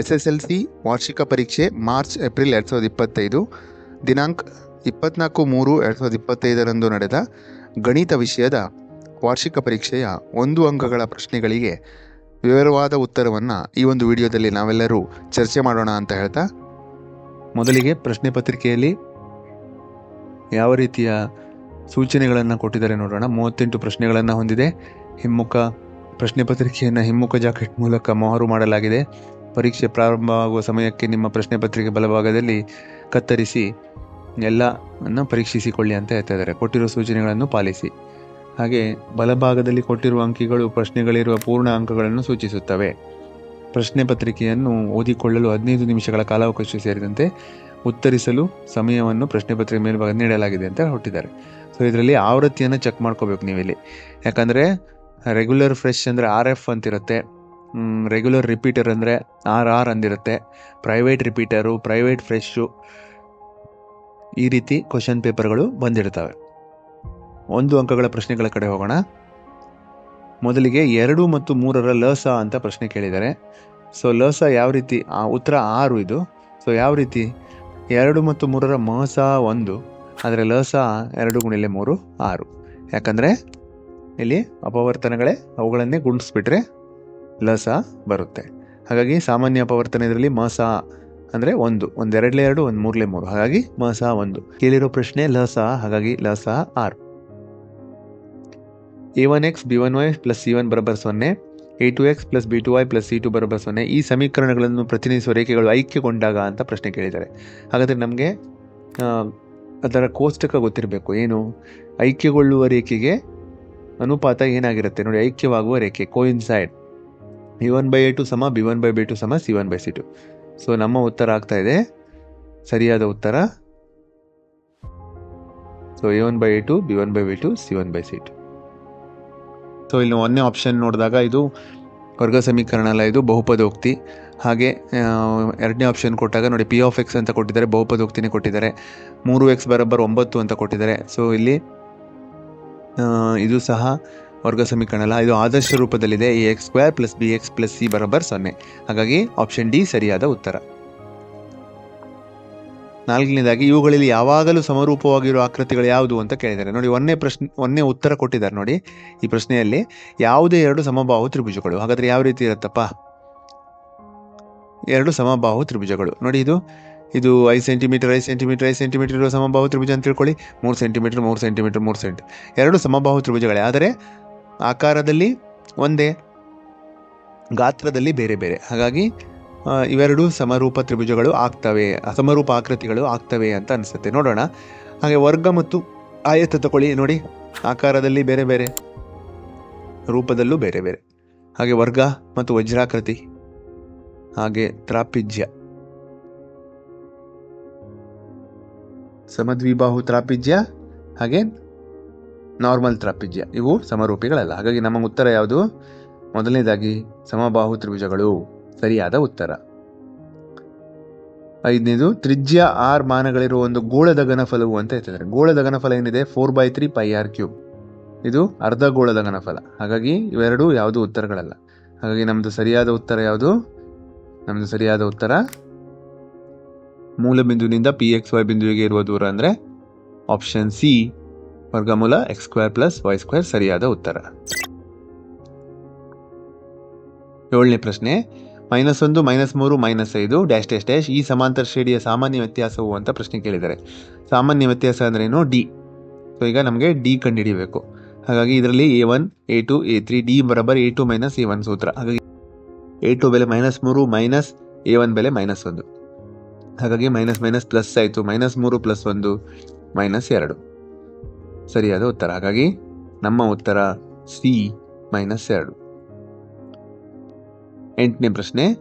S S L C ವಾರ್ಷಿಕ ಪರೀಕ್ಷೆ March, April ಎರಡು ಸಾವಿರದ ಇಪ್ಪತ್ತೈದು, ದಿನಾಂಕ ಇಪ್ಪತ್ನಾಲ್ಕು ಮೂರು ಎರಡು ಸಾವಿರದ ಇಪ್ಪತ್ತೈದರಂದು ನಡೆದ ಗಣಿತ ವಿಷಯದ ವಾರ್ಷಿಕ ಪರೀಕ್ಷೆಯ ಒಂದು ಅಂಕಗಳ ಪ್ರಶ್ನೆಗಳಿಗೆ ವಿವರವಾದ ಉತ್ತರವನ್ನು ಈ ಒಂದು ವಿಡಿಯೋದಲ್ಲಿ ನಾವೆಲ್ಲರೂ ಚರ್ಚೆ ಮಾಡೋಣ ಅಂತ ಹೇಳ್ತಾ, ಮೊದಲಿಗೆ ಪ್ರಶ್ನೆ ಪತ್ರಿಕೆಯಲ್ಲಿ ಯಾವ ರೀತಿಯ ಸೂಚನೆಗಳನ್ನು ಕೊಟ್ಟಿದ್ದಾರೆ ನೋಡೋಣ. ಮೂವತ್ತೆಂಟು ಪ್ರಶ್ನೆಗಳನ್ನು ಹೊಂದಿದೆ. ಹಿಮ್ಮುಖ ಪ್ರಶ್ನೆ ಪತ್ರಿಕೆಯನ್ನು ಹಿಮ್ಮುಖ ಜಾಕೆಟ್ ಮೂಲಕ ಮೊಹರು ಮಾಡಲಾಗಿದೆ. ಪರೀಕ್ಷೆ ಪ್ರಾರಂಭವಾಗುವ ಸಮಯಕ್ಕೆ ನಿಮ್ಮ ಪ್ರಶ್ನೆ ಪತ್ರಿಕೆ ಬಲಭಾಗದಲ್ಲಿ ಕತ್ತರಿಸಿ ಎಲ್ಲವನ್ನು ಪರೀಕ್ಷಿಸಿಕೊಳ್ಳಿ ಅಂತ ಹೇಳ್ತಾ ಇದ್ದಾರೆ. ಕೊಟ್ಟಿರುವ ಸೂಚನೆಗಳನ್ನು ಪಾಲಿಸಿ. ಹಾಗೆ ಬಲಭಾಗದಲ್ಲಿ ಕೊಟ್ಟಿರುವ ಅಂಕಿಗಳು, ಪ್ರಶ್ನೆಗಳಿರುವ ಪೂರ್ಣ ಅಂಕಗಳನ್ನು ಸೂಚಿಸುತ್ತವೆ. ಪ್ರಶ್ನೆ ಪತ್ರಿಕೆಯನ್ನು ಓದಿಕೊಳ್ಳಲು ಹದಿನೈದು ನಿಮಿಷಗಳ ಕಾಲಾವಕಾಶ ಸೇರಿದಂತೆ ಉತ್ತರಿಸಲು ಸಮಯವನ್ನು ಪ್ರಶ್ನೆ ಪತ್ರಿಕೆ ಮೇಲ್ಭಾಗ ನೀಡಲಾಗಿದೆ ಅಂತ ಹೊಟ್ಟಿದ್ದಾರೆ. ಸೊ ಇದರಲ್ಲಿ ಆವೃತ್ತಿಯನ್ನು ಚೆಕ್ ಮಾಡ್ಕೋಬೇಕು ನೀವಿಲ್ಲಿ. ಯಾಕಂದರೆ ರೆಗ್ಯುಲರ್ ಫ್ರೆಶ್ ಅಂದರೆ ಆರ್ ಎಫ್ ಅಂತಿರುತ್ತೆ. ರೆಗ್ಯುಲರ್ ರಿಪೀಟರ್ ಅಂದರೆ ಆರ್ ಆರ್ ಅಂದಿರುತ್ತೆ. ಪ್ರೈವೇಟ್ ರಿಪೀಟರು ಪ್ರೈವೇಟ್ ಫ್ರೆಶ್ಶು ಈ ರೀತಿ ಕ್ವಶನ್ ಪೇಪರ್ಗಳು ಬಂದಿರ್ತವೆ. ಒಂದು ಅಂಕಗಳ ಪ್ರಶ್ನೆಗಳ ಕಡೆ ಹೋಗೋಣ. ಮೊದಲಿಗೆ ಎರಡು ಮತ್ತು ಮೂರರ ಲಸ ಅಂತ ಪ್ರಶ್ನೆ ಕೇಳಿದ್ದಾರೆ ಸೊ ಲಸ ಯಾವ ರೀತಿ ಉತ್ತರ ಆರು ಇದು. ಸೊ ಯಾವ ರೀತಿ, ಎರಡು ಮತ್ತು ಮೂರರ ಮಸ ಒಂದು, ಆದರೆ ಲಸ ಎರಡು ಗುಣಿಲೆ ಮೂರು ಆರು. ಯಾಕಂದರೆ, ಇಲ್ಲಿ ಅಪವರ್ತನಗಳೇ ಅವುಗಳನ್ನೇ ಗುಣಿಸ್ಬಿಟ್ರೆ ಲಸ ಬರುತ್ತೆ. ಹಾಗಾಗಿ ಸಾಮಾನ್ಯ ಅಪವರ್ತನ ಇದರಲ್ಲಿ ಮಸ ಅಂದರೆ ಒಂದು, ಒಂದೆರಡಲೇ ಎರಡು ಒಂದು ಮೂರಲೇ ಮೂರು. ಹಾಗಾಗಿ ಮಸ ಒಂದು. ಕೇಳಿರೋ ಪ್ರಶ್ನೆ ಲಸ ಹಾಗಾಗಿ ಲಸ R. A one x, B one y plus C one ಬರಬರ್ ಸೊನ್ನೆ, A two x plus B two y plus C two ಬರಬರ್ ಸೊನ್ನೆ ಈ ಸಮೀಕರಣಗಳನ್ನು ಪ್ರತಿನಿಧಿಸುವ ರೇಖೆಗಳು ಐಕ್ಯಗೊಂಡಾಗ ಅಂತ ಪ್ರಶ್ನೆ ಕೇಳಿದ್ದಾರೆ. ಹಾಗಾದರೆ ನಮಗೆ ಅದರ ಕೋಷ್ಟಕ ಗೊತ್ತಿರಬೇಕು. ಏನು? ಐಕ್ಯಗೊಳ್ಳುವ ರೇಖೆಗೆ ಅನುಪಾತ ಏನಾಗಿರುತ್ತೆ? ನೋಡಿ, ಐಕ್ಯವಾಗುವ ರೇಖೆ coincide B one by A two ಸಮ B one by B two ಸಮ C one by C two so ನಮ್ಮ ಉತ್ತರ ಆಗ್ತಾ ಇದೆ. ಸರಿಯಾದ ಉತ್ತರ. So A one by A two B one by B two C one by C two so ಇಲ್ಲಿ ಒಂದನೇ ಆಪ್ಷನ್ ನೋಡಿದಾಗ ಇದು ವರ್ಗ ಸಮೀಕರಣ ಅಲ್ಲ, ಇದು ಬಹುಪದೋಕ್ತಿ. ಹಾಗೆ ಎರಡನೇ ಆಪ್ಷನ್ ಕೊಟ್ಟಾಗ ನೋಡಿ ಪಿ ಆಫ್ ಎಕ್ಸ್ ಅಂತ ಕೊಟ್ಟಿದ್ದಾರೆ, ಬಹುಪದೋಕ್ತಿನೇ ಕೊಟ್ಟಿದ್ದಾರೆ. ಮೂರು ಎಕ್ಸ್ ಬರೋಬ್ಬರ್ ಒಂಬತ್ತು ಅಂತ ಕೊಟ್ಟಿದ್ದಾರೆ. ಸೊ ಇಲ್ಲಿ ಇದು ಸಹ ವರ್ಗ ಸಮೀಕರಣ ಅಲ್ಲ, ಇದು ಆದರ್ಶ ರೂಪದಲ್ಲಿದೆ. A x square plus B x plus C ಬರೋಬ್ಬರ್ ಸೊನ್ನೆ. ಹಾಗಾಗಿ ಆಪ್ಷನ್ ಡಿ ಸರಿಯಾದ ಉತ್ತರ. ನಾಲ್ಕನೇದಾಗಿ, ಇವುಗಳಲ್ಲಿ ಯಾವಾಗಲೂ ಸಮರೂಪವಾಗಿರುವ ಆಕೃತಿಗಳು ಯಾವುದು ಅಂತ ಕೇಳಿದ್ದಾರೆ. ನೋಡಿ, ಒಂದೇ ಪ್ರಶ್ನೆ, ಒಂದೇ ಉತ್ತರ ಕೊಟ್ಟಿದ್ದಾರೆ ನೋಡಿ. ಈ ಪ್ರಶ್ನೆಯಲ್ಲಿ ಯಾವುದೇ ಎರಡು ಸಮಬಾಹು ತ್ರಿಭುಜಗಳು. ಹಾಗಾದರೆ ಯಾವ ರೀತಿ ಇರುತ್ತಪ್ಪ? ಎರಡು ಸಮಬಾಹು ತ್ರಿಭುಜಗಳು. ನೋಡಿ, ಇದು ಇದು ಐದು ಸೆಂಟಿಮೀಟರ್ ಐದು ಸೆಂಟಿಮೀಟರ್ ಐದು ಸೆಂಟಿಮೀಟರ್ ಸಮಬಾಹು ತ್ರಿಭುಜ ಅಂತ ತಿಳ್ಕೊಳ್ಳಿ ಮೂರು ಸೆಂಟಿಮೀಟರ್ ಮೂರು ಸೆಂಟಿಮೀಟರ್, ಮೂರು ಸೆಂಟ್. ಎರಡು ಸಮಬಾಹು ತ್ರಿಭುಜಗಳೇ. ಆದರೆ ಆಕಾರದಲ್ಲಿ, ಒಂದೇ ಗಾತ್ರದಲ್ಲಿ ಬೇರೆ ಬೇರೆ. ಹಾಗಾಗಿ ಇವೆರಡು ಸಮರೂಪ ತ್ರಿಭುಜಗಳು ಆಗ್ತವೆ, ಅಸಮರೂಪ ಆಕೃತಿಗಳು ಆಗ್ತವೆ ಅಂತ ಅನಿಸುತ್ತೆ. ನೋಡೋಣ. ಹಾಗೆ ವರ್ಗ ಮತ್ತು ಆಯತ ತಗೊಳ್ಳಿ, ನೋಡಿ. ಆಕಾರದಲ್ಲಿ ಬೇರೆ ಬೇರೆ, ರೂಪದಲ್ಲೂ ಬೇರೆ ಬೇರೆ. ಹಾಗೆ ವರ್ಗ ಮತ್ತು ವಜ್ರಾಕೃತಿ, ಹಾಗೆ ತ್ರಾಪಿಜ್ಯ. ಸಮದ್ವಿಬಾಹು ತ್ರಾಪಿಜ್ಯ, ಹಾಗೆ ನಾರ್ಮಲ್ ತ್ರಾಪಿಜ್ಯ. ಇವು ಸಮರೂಪಿಗಳಲ್ಲ. ಹಾಗಾಗಿ ನಮ್ಮ ಉತ್ತರ ಯಾವುದು? ಮೊದಲನೇದಾಗಿ ಸಮಬಾಹು ತ್ರಿಭುಜಗಳು. ಸರಿಯಾದ ಉತ್ತರ. ಐದನೇದು, ತ್ರಿಜ್ಯ ಆರ್ ಮಾನಗಳಿರುವ ಒಂದು ಗೋಳದ ಘನಫಲವು ಅಂತ ಹೇಳ್ತಿದ್ದಾರೆ. ಗೋಳದ ಘನಫಲ ಏನಿದೆ? Four by three pi R cube. ಇದು ಅರ್ಧ ಗೋಳದ ಘನಫಲ. ಹಾಗಾಗಿ ಇವೆರಡೂ ಯಾವುದು ಉತ್ತರಗಳಲ್ಲ. ಹಾಗಾಗಿ ನಮ್ದು ಸರಿಯಾದ ಉತ್ತರ ಯಾವುದು? ನಮ್ದು ಸರಿಯಾದ ಉತ್ತರ ಮೂಲ ಬಿಂದುವಿನಿಂದ ಪಿ ಎಕ್ಸ್ ವೈ ಬಿಂದುವಿಗೆ ಇರುವ ದೂರ ಅಂದರೆ ಆಪ್ಷನ್ ಸಿ ವರ್ಗಮೂಲ x square plus y square ಸರಿಯಾದ ಉತ್ತರ. ಏಳನೇ ಪ್ರಶ್ನೆ ಮೈನಸ್ ಒಂದು ಮೈನಸ್ ಮೂರು ಮೈನಸ್ ಐದು ಡ್ಯಾಶ್ ಡ್ಯಾಶ್ ಡ್ಯಾಶ್ ಈ ಸಮಾಂತರ ಶ್ರೇಣಿಯ ಸಾಮಾನ್ಯ ವ್ಯತ್ಯಾಸವು ಅಂತ ಪ್ರಶ್ನೆ ಕೇಳಿದ್ದಾರೆ ಸಾಮಾನ್ಯ ವ್ಯತ್ಯಾಸ ಅಂದ್ರೇನು? ಡಿ ಸೊ ಈಗ ನಮಗೆ ಡಿ ಕಂಡುಹಿಡಿಯಬೇಕು ಹಾಗಾಗಿ ಇದರಲ್ಲಿ A one A two A three D ಬರಬರ್ A two minus A one ಸೂತ್ರ. ಹಾಗಾಗಿ ಎ ಟು ಬೆಲೆ ಮೈನಸ್ ಮೂರು ಮೈನಸ್ ಎ ಒನ್ ಬೆಲೆ ಮೈನಸ್ ಒಂದು. ಹಾಗಾಗಿ ಮೈನಸ್ ಮೈನಸ್ ಪ್ಲಸ್ ಆಯಿತು. ಮೈನಸ್ ಮೂರು ಪ್ಲಸ್ ಒಂದು ಮೈನಸ್ ಎರಡು. ಸರಿಯಾದ ಉತ್ತರ. ಹಾಗಾಗಿ ನಮ್ಮ ಉತ್ತರ ಸಿ ಮೈನಸ್ ಎರಡು. ಎಂಟನೇ ಪ್ರಶ್ನೆ,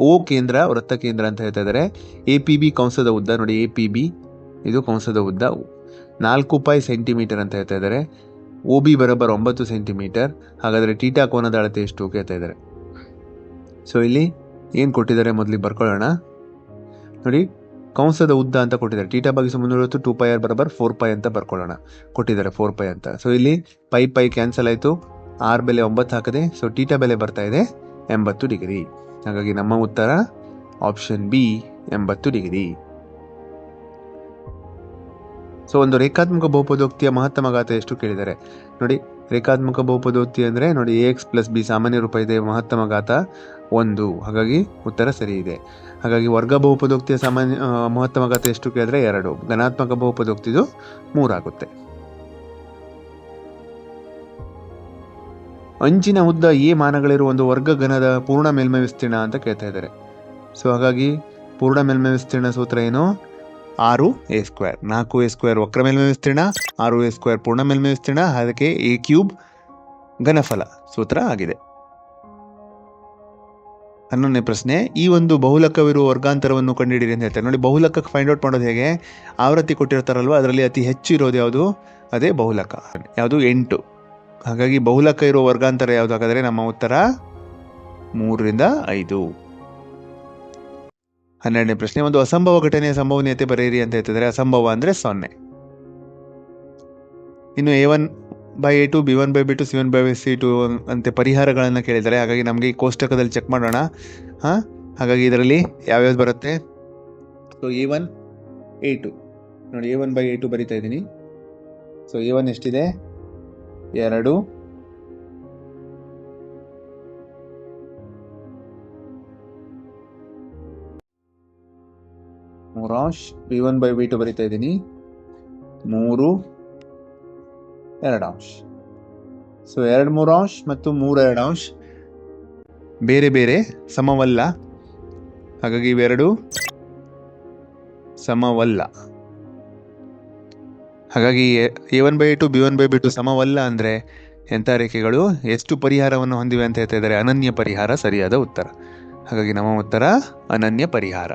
ಓ ಕೇಂದ್ರ, ವೃತ್ತ ಕೇಂದ್ರ ಅಂತ ಹೇಳ್ತಾ ಇದ್ದಾರೆ. ಎ ಪಿ ಬಿ ಕಂಸದ ಉದ್ದ ನೋಡಿ, ಎ ಪಿ ಬಿ, ಇದು ಕಂಸದ ಉದ್ದ. ನಾಲ್ಕು ಪೈ ಸೆಂಟಿಮೀಟರ್ ಅಂತ ಹೇಳ್ತಾ ಇದ್ದಾರೆ. ಓ ಬಿ ಬರೋಬ್ಬರ ಒಂಬತ್ತು ಸೆಂಟಿಮೀಟರ್. ಹಾಗಾದರೆ ಟೀಟಾ ಕೋನದ ಅಳತೆ ಎಷ್ಟು ಕೇಳ್ತಾ ಇದ್ದಾರೆ. ಸೊ ಇಲ್ಲಿ ಏನು ಕೊಟ್ಟಿದ್ದಾರೆ ಮೊದಲಿಗೆ ಬರ್ಕೊಳ್ಳೋಣ. ನೋಡಿ ಕಂಸದ ಉದ್ದ ಅಂತ ಕೊಟ್ಟಿದ್ದಾರೆ. ಟೀಟಾ ಭಾಗಿಸು ಮುನ್ನೂರತ್ತು ಟೂ ಪೈ ಆರ್ ಬರಬರ್ ಫೋರ್ ಪೈ ಅಂತ ಬರ್ಕೊಳ್ಳೋಣ. ಕೊಟ್ಟಿದ್ದಾರೆ ಫೋರ್ ಪೈ ಅಂತ. ಸೊ ಇಲ್ಲಿ ಪೈ ಪೈ ಕ್ಯಾನ್ಸಲ್ ಆಯಿತು. ಆರ್ ಬೆಲೆ ಒಂಬತ್ತು ಹಾಕದೆ. ಸೊ ಟೀಟಾ ಬೆಲೆ ಬರ್ತಾ ಇದೆ ಎಂಬತ್ತು ಡಿಗ್ರಿ. ಹಾಗಾಗಿ ನಮ್ಮ ಉತ್ತರ ಆಪ್ಷನ್ ಬಿ ಎಂಬತ್ತು ಡಿಗ್ರಿ. ಸೊ ಒಂದು ರೇಖಾತ್ಮಕ ಬಹುಪದೋಕ್ತಿಯ ಮಹತ್ತಮ ಘಾತ ಎಷ್ಟು ಕೇಳಿದ್ದಾರೆ ನೋಡಿ, ರೇಖಾತ್ಮಕ ಬಹುಪದೋಕ್ತಿ ಅಂದರೆ ನೋಡಿ ಎ ಎಕ್ಸ್ ಪ್ಲಸ್ ಬಿ ಸಾಮಾನ್ಯ ರೂಪ ಇದೆ, ಮಹತ್ತಮ ಘಾತ ಒಂದು. ಹಾಗಾಗಿ ಉತ್ತರ ಸರಿ ಇದೆ. ಹಾಗಾಗಿ ವರ್ಗ ಬಹುಪದೋಕ್ತಿಯ ಸಾಮಾನ್ಯ ಮಹತ್ತಮ ಘಾತ ಎಷ್ಟು ಕೇಳಿದ್ರೆ? ಎರಡು. ಧನಾತ್ಮಕ ಬಹುಪದೋಕ್ತಿದು ಮೂರಾಗುತ್ತೆ. ಅಂಚಿನ ಉದ್ದ ಎ ಮಾನಗಳಿರುವ ಒಂದು ವರ್ಗ ಘನದ ಪೂರ್ಣ ಮೇಲ್ಮೈ ವಿಸ್ತೀರ್ಣ ಅಂತ ಕೇಳ್ತಾ ಇದ್ದಾರೆ. ಸೊ ಹಾಗಾಗಿ ಪೂರ್ಣ ಮೇಲ್ಮೈ ವಿಸ್ತೀರ್ಣ ಸೂತ್ರ ಏನು? ಆರು ಎ ಸ್ಕ್ವೇರ್. ನಾಲ್ಕು ಎ ಸ್ಕ್ವೇರ್ ವಕ್ರ ಮೇಲ್ಮೈ ವಿಸ್ತೀರ್ಣ, ಆರು ಎ ಸ್ಕ್ವೇರ್ ಪೂರ್ಣ ಮೇಲ್ಮೈ ವಿಸ್ತೀರ್ಣ, ಅದಕ್ಕೆ ಎ ಕ್ಯೂಬ್ ಘನಫಲ ಸೂತ್ರ ಆಗಿದೆ. ಹನ್ನೊಂದನೇ ಪ್ರಶ್ನೆ, ಈ ಒಂದು ಬಹುಲಕವಿರುವ ವರ್ಗಾಂತರವನ್ನು ಕಂಡುಹಿಡಿಯಿರಿ ಅಂತ ಹೇಳ್ತಾರೆ. ನೋಡಿ, ಬಹುಲಕಕ್ಕೆ ಫೈಂಡ್ ಔಟ್ ಮಾಡೋದು ಹೇಗೆ? ಆವೃತ್ತಿ ಕೊಟ್ಟಿರ್ತಾರಲ್ವ, ಅದರಲ್ಲಿ ಅತಿ ಹೆಚ್ಚು ಇರೋದು ಯಾವುದು? ಅದೇ ಬಹುಲಕ. ಯಾವುದು? ಎಂಟು. ಹಾಗಾಗಿ ಬಹುಲಕ ಇರುವ ವರ್ಗಾಂತರ ಯಾವುದು? ಹಾಗಾದರೆ ನಮ್ಮ ಉತ್ತರ ಮೂರರಿಂದ ಐದು. ಹನ್ನೆರಡನೇ ಪ್ರಶ್ನೆ, ಒಂದು ಅಸಂಭವ ಘಟನೆಯ ಸಂಭವನೀಯತೆ ಬರೆಯಿರಿ ಅಂತ ಹೇಳ್ತಿದ್ರೆ ಅಸಂಭವ ಅಂದರೆ ಸೊನ್ನೆ. ಇನ್ನು A one by A two B one by B two C one by C two ಅಂತ ಪರಿಹಾರಗಳನ್ನು ಕೇಳಿದ್ದಾರೆ. ಹಾಗಾಗಿ ನಮಗೆ ಈ ಕೋಷ್ಟಕದಲ್ಲಿ ಚೆಕ್ ಮಾಡೋಣ. ಹಾಂ? ಹಾಗಾಗಿ ಇದರಲ್ಲಿ ಯಾವ್ಯಾವ್ದು ಬರುತ್ತೆ? So A one A two ನೋಡಿ A one by A two ಬರಿತಾ ಇದ್ದೀನಿ. ಸೊ ಎ ಒನ್ ಎಷ್ಟಿದೆ? ಎರಡು. ಮೂರಾಶ್ V one by V two ಬರಿತಾ ಇದ್ದೀನಿ. ಮೂರು ಎರಡು ಸೊ ಎರಡು ಮೂರು ಅಂಶ ಮತ್ತು ಮೂರು ಎರಡು ಅಂಶ ಬೇರೆ ಬೇರೆ, ಸಮವಲ್ಲ. ಹಾಗಾಗಿ ಇವೆರಡು ಸಮವಲ್ಲ. ಹಾಗಾಗಿ A one by two B one by B two ಸಮವಲ್ಲ ಅಂದರೆ ಎಂಥ ರೇಖೆಗಳು? ಎಷ್ಟು ಪರಿಹಾರವನ್ನು ಹೊಂದಿವೆ ಅಂತ ಹೇಳ್ತಾ ಇದ್ದಾರೆ? ಅನನ್ಯ ಪರಿಹಾರ ಸರಿಯಾದ ಉತ್ತರ. ಹಾಗಾಗಿ ನಮ್ಮ ಉತ್ತರ ಅನನ್ಯ ಪರಿಹಾರ.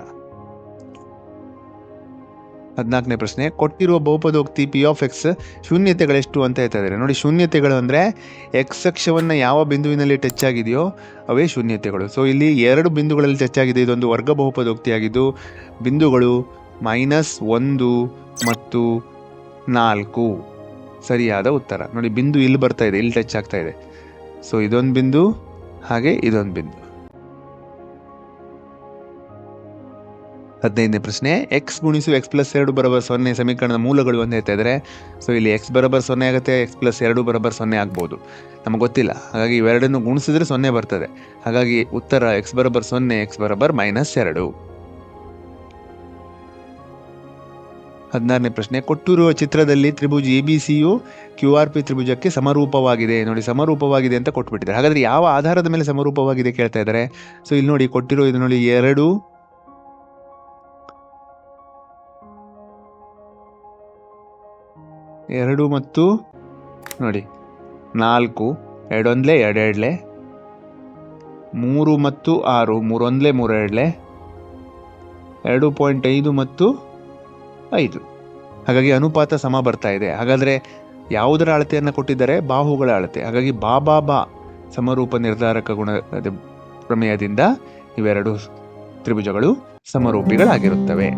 ಹದಿನಾಲ್ಕನೇ ಪ್ರಶ್ನೆ, ಕೊಟ್ಟಿರುವ ಬಹುಪದೋಕ್ತಿ ಪಿ ಆಫ್ ಎಕ್ಸ್ ಶೂನ್ಯತೆಗಳೆಷ್ಟು ಅಂತ ಹೇಳ್ತಾ ನೋಡಿ, ಶೂನ್ಯತೆಗಳು ಅಂದರೆ ಎಕ್ಸ್ ಅಕ್ಷವನ್ನು ಯಾವ ಬಿಂದುವಿನಲ್ಲಿ ಟಚ್ ಆಗಿದೆಯೋ ಅವೇ ಶೂನ್ಯತೆಗಳು. ಸೊ ಇಲ್ಲಿ ಎರಡು ಬಿಂದುಗಳಲ್ಲಿ ಟಚ್ ಆಗಿದೆ. ಇದೊಂದು ವರ್ಗ ಬಹುಪದೋಕ್ತಿಯಾಗಿದ್ದು ಬಿಂದುಗಳು ಮೈನಸ್ ಒಂದು ಮತ್ತು ನಾಲ್ಕು. ಸರಿಯಾದ ಉತ್ತರ. ನೋಡಿ, ಬಿಂದು ಇಲ್ಲಿ ಬರ್ತಾ ಇದೆ. ಇಲ್ಲಿ ಟಚ್ ಆಗ್ತಾ ಇದೆ. ಸೊ ಇದೊಂದು ಬಿಂದು, ಹಾಗೆ ಇದೊಂದು ಬಿಂದು. ಹದಿನೈದನೇ ಪ್ರಶ್ನೆ ಎಕ್ಸ್ ಗುಣಿಸು ಎಕ್ಸ್ ಪ್ಲಸ್ ಎರಡು ಬರೋಬರ್ ಸೊನ್ನೆ ಸಮೀಕರಣದ ಮೂಲಗಳು ಅಂತ ಹೇಳ್ತಾ ಸೊ ಇಲ್ಲಿ ಎಕ್ಸ್ ಬರೋಬರ್ ಸೊನ್ನೆ ಆಗುತ್ತೆ ಎಕ್ಸ್ ಪ್ಲಸ್ ಎರಡು ಬರೋಬರ್ ಸೊನ್ನೆ ಆಗ್ಬೋದು. ನಮಗೆ ಗೊತ್ತಿಲ್ಲ. ಹಾಗಾಗಿ ಇವೆರಡನ್ನು ಗುಣಿಸಿದ್ರೆ ಸೊನ್ನೆ ಬರ್ತದೆ. ಹಾಗಾಗಿ ಉತ್ತರ ಎಕ್ಸ್ ಬರೋಬರ್ ಸೊನ್ನೆ ಎಕ್ಸ್ ಬರೋಬರ್ ಮೈನಸ್ ಎರಡು. ಹದಿನಾರನೇ ಪ್ರಶ್ನೆ, ಕೊಟ್ಟಿರುವ ಚಿತ್ರದಲ್ಲಿ ತ್ರಿಭುಜ ಎ ಬಿ ಸಿಯು ಕ್ಯೂ ಆರ್ ಪಿ ತ್ರಿಭುಜಕ್ಕೆ ಸಮರೂಪವಾಗಿದೆ. ನೋಡಿ, ಸಮರೂಪವಾಗಿದೆ ಅಂತ ಕೊಟ್ಬಿಟ್ಟಿದ್ದಾರೆ. ಹಾಗಾದರೆ ಯಾವ ಆಧಾರದ ಮೇಲೆ ಸಮರೂಪವಾಗಿದೆ ಕೇಳ್ತಾ ಇದ್ದಾರೆ? ಸೊ ಇಲ್ಲಿ ನೋಡಿ, ಕೊಟ್ಟಿರೋ ಇದು ನೋಡಿ, ಎರಡು ಎರಡು ಮತ್ತು ನೋಡಿ, ನಾಲ್ಕು, ಎರಡೊಂದ್ಲೆ ಎರಡೆರಡ್ಲೆ, ಮೂರು ಮತ್ತು ಆರು, ಮೂರೊಂದ್ಲೆ ಮೂರೆರಡ್ಲೆ, ಎರಡು ಪಾಯಿಂಟ್ ಐದು ಮತ್ತು ಐದು. ಹಾಗಾಗಿ ಅನುಪಾತ ಸಮ ಬರ್ತಾ ಇದೆ. ಹಾಗಾದರೆ ಯಾವುದರ ಅಳತೆಯನ್ನು ಕೊಟ್ಟಿದ್ದಾರೆ? ಬಾಹುಗಳ ಅಳತೆ. ಹಾಗಾಗಿ ಬಾ ಬಾ ಬಾ ಸಮರೂಪ ನಿರ್ಧಾರಕ ಗುಣ ಪ್ರಮೇಯದಿಂದ ಇವೆರಡು ತ್ರಿಭುಜಗಳು ಸಮರೂಪಿಗಳಾಗಿರುತ್ತವೆ.